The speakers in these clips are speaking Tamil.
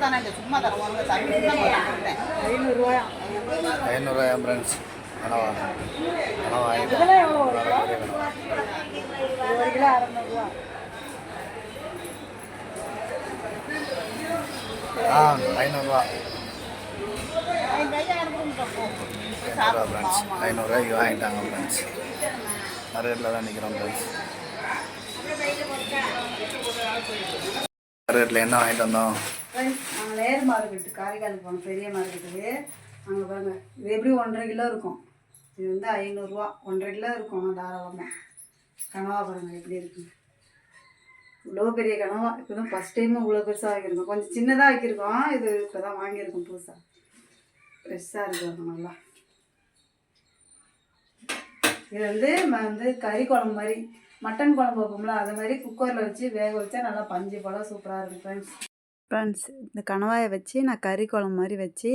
தானே சும்மா தருவாங்க தருவாங்க ஐநூறுரூவாயா ஐநூறுரூவா ஃப்ரெண்ட்ஸ் கனவா கனவா இதெல்லாம் எவ்வளோ ஒரு கிலோ இது ஒரு கிலோ அறநூறுவா ஆ ஐநூறுரூவா ஐநூறுரூவா ஃப்ரெண்ட்ஸ் ஐநூறுரூவாய்க்கு வாங்கிட்டாங்க ஃப்ரெண்ட்ஸ் மரேட்டில் தான் நிற்கிறோம் ஃப்ரெண்ட்ஸ் மரேட்டில் என்ன வாங்கிட்டு வந்தோம் ஃப்ரெண்ட்ஸ் நாங்கள் நேர் மார்க்கெட்டு காரைக்கால் போனோம் பெரிய மார்க்கெட்டுக்கு அங்கே பாருங்கள் இது எப்படி ஒன்றரை கிலோ இருக்கும்? இது வந்து ஐநூறுரூவா ஒன்றரை கிலோ இருக்கும் தாராளமாக கனவா பாருங்கள் எப்படி இருக்கு. இவ்வளோ பெரிய கனவா. இப்போ தான் ஃபஸ்ட் டைம் இவ்வளோ பெருசாக வைக்கிருக்கோம் கொஞ்சம் சின்னதாக வைக்கிருக்கோம் இது இப்போ தான் வாங்கியிருக்கோம் புதுசாக ஃப்ரெஷ்ஷாக இருக்கு நல்லா. இது வந்து வந்து கறி குழம்பு மாதிரி. மட்டன் குழம்பு வைப்போம்ல அது மாதிரி குக்கரில் வச்சு வேக வச்சா நல்லா பஞ்சு போல சூப்பராக இருக்கும் ஃப்ரெண்ட்ஸ் ஃப்ரெண்ட்ஸ் இந்த கணவாயை வச்சு நான் கறி குழம்பு மாதிரி வச்சு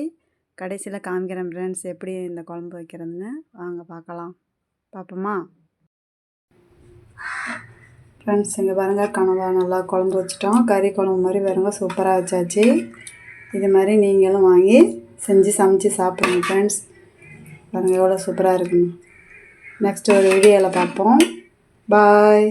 கடைசியில் காமிக்கிறேன் ஃப்ரெண்ட்ஸ் எப்படி இந்த குழம்பு வைக்கிறதுன்னு. வாங்க பார்க்கலாம். பார்ப்போமா? ஃப்ரெண்ட்ஸ் இங்கே பாருங்கள் கனவா நல்லா குழம்பு வச்சுட்டோம். கறி குழம்பு மாதிரி பாருங்க சூப்பராக வச்சாச்சு. இது மாதிரி நீங்களும் வாங்கி செஞ்சு சமைச்சு சாப்பிடுங்க ஃப்ரெண்ட்ஸ் பாருங்கள் எவ்வளோ சூப்பராக இருக்குன்னு. நெக்ஸ்ட் ஒரு வீடியோவில் பார்ப்போம். பாய்